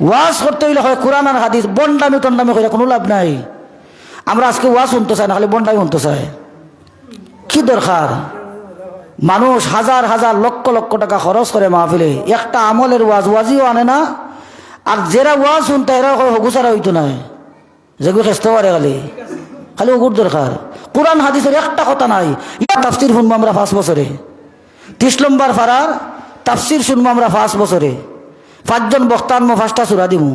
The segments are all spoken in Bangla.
ওয়াজ করতে হইলে হয় কোরআন আর হাদিস, বন্ডামি টন্ডামি করে কোনো লাভ নাই। আমরা আজকে ওয়াজ শুনতে চাই না খালি বন্ডামি শুনতে চাই। কি দরকার? মানুষ হাজার হাজার লক্ষ লক্ষ টাকা খরচ করে মাহফিলে, একটা আমলের ওয়াজ ওয়াজিও আনে না। আর যেরা ওয়াজ শুনতে এরা হগুসারা হইতো না। যেগুলো খেস্ত পারে খালি। খালি ওগুর দরকার। কোরআন, হাদিসের একটা কথা নাই ইয়া তাফসির শুনব আমরা পাঁচ বছরে। ত্রিশ নম্বর ফারার তাফসির শুনব আমরা পাঁচ বছরে। পাঁচজন বক্তান মো পাঁচটা চূড়া দিমু।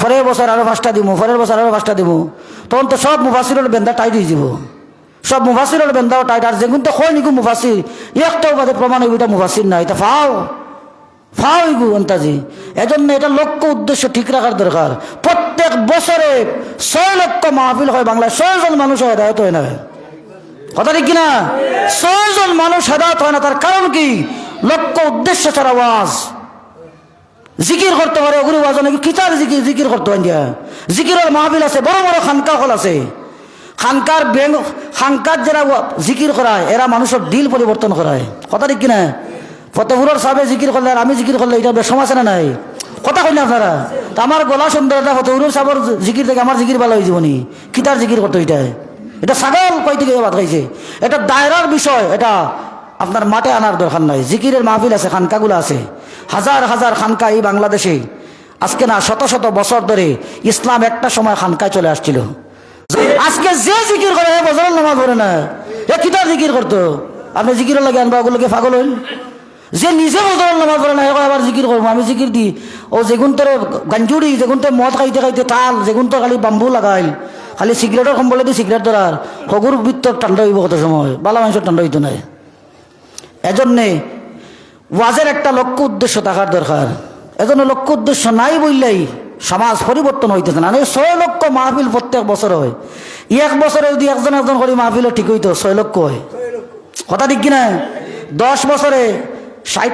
পরের বছর আরও পাঁচটা দিব পরের বছর আরও পাঁচটা দিব তখন তো সব মুফাসিরের বেন্দা টাইট হয়ে যাব। সব মুফাসিরের বেন্দাও টাইট আর যেগুন তো হয় নিকু মুফাসির? একটাও বাদে প্রমাণ হইব এটা মুফাসির না এটা ফাও। ফাও ইগু অন্তাজি এজন্য এটা লক্ষ্য উদ্দেশ্য ঠিক রাখার দরকার। প্রত্যেক বছরে ছয় লক্ষ মাহফিল হয় বাংলায়, ছয়জন মানুষ হেদায়ত হয় না কথা ঠিক কিনা? ছয় জন মানুষ হেদায়ত হয় না, তার কারণ কি? লক্ষ্য উদ্দেশ্য ছাড়া ওয়াজ জিকির করতে পারে ওগুলো ওয়াজ নাকি কিতার জিকির জিকির করতে হয় দিয়া। জিকিরের মাহবিল আছে, বড় বড় খানকা হল আছে। খানকার ব্যাং খানকার যারা জিকির করায়, এরা মানুষের দিল পরিবর্তন করায়। কথা ঠিক কিনা? ফতেপুরের সাবে জিকির করলে আর আমি জিকির করলে এটা বেশ আছে না নাই? কথা কইলে আপনারা? তা আমার গলা সুন্দর এটা ফতেপুরের সাবর জিকির থেকে আমার জিকির ভালো হয়ে যাবনি কিতার জিকির করতে এটা? এটা ছাগল কই থেকে ভাত খাইছে? এটা দায়রার বিষয়, এটা আপনার মাঠে আনার দরকার নাই। জিকিরের মাহফিল আছে, খানকাগুলো আছে। হাজার হাজার খানকা এই বাংলাদেশে। আজকে না, শত শত বছর ধরে ইসলাম একটা সময় খানকায় চলে আসছিল। আজকে যে জিকির করে বছরের নামাজ পড়ে না। এ কিতার জিকির করতো? আপনি জিকির লাগে আনবা ওগুলোকে পাগল হইল? যে নিজে বছরের নামাজ পড়ে না আবার জিকির করব? আমি জিকির দি, ও যেগুন তোর গাঞ্জুড়ি যেগুন তোর মদ খাইতে খাইতে তাল যেগুন তোর খালি বাম্বু লাগাইল। খালি সিগারেটের কম্বলে দি সিগারেট ধরার। হগুর বৃত্তর ঠান্ডা হইব কত সময়? বালা মানুষের ঠান্ডা হইতো নাই এজন্যে ওয়াজের একটা লক্ষ্য উদ্দেশ্য থাকার দরকার। এজন্য লক্ষ্য উদ্দেশ্য নাই বললেই সমাজ পরিবর্তন হইতেছে না। ছয় লক্ষ মাহফিল প্রত্যেক বছর হয়। ই এক বছরে যদি একজন একজন করে মাহফিলও ঠিক হইতো ছয় লক্ষ হয়। কথা ঠিক কিনা? দশ বছরে ষাট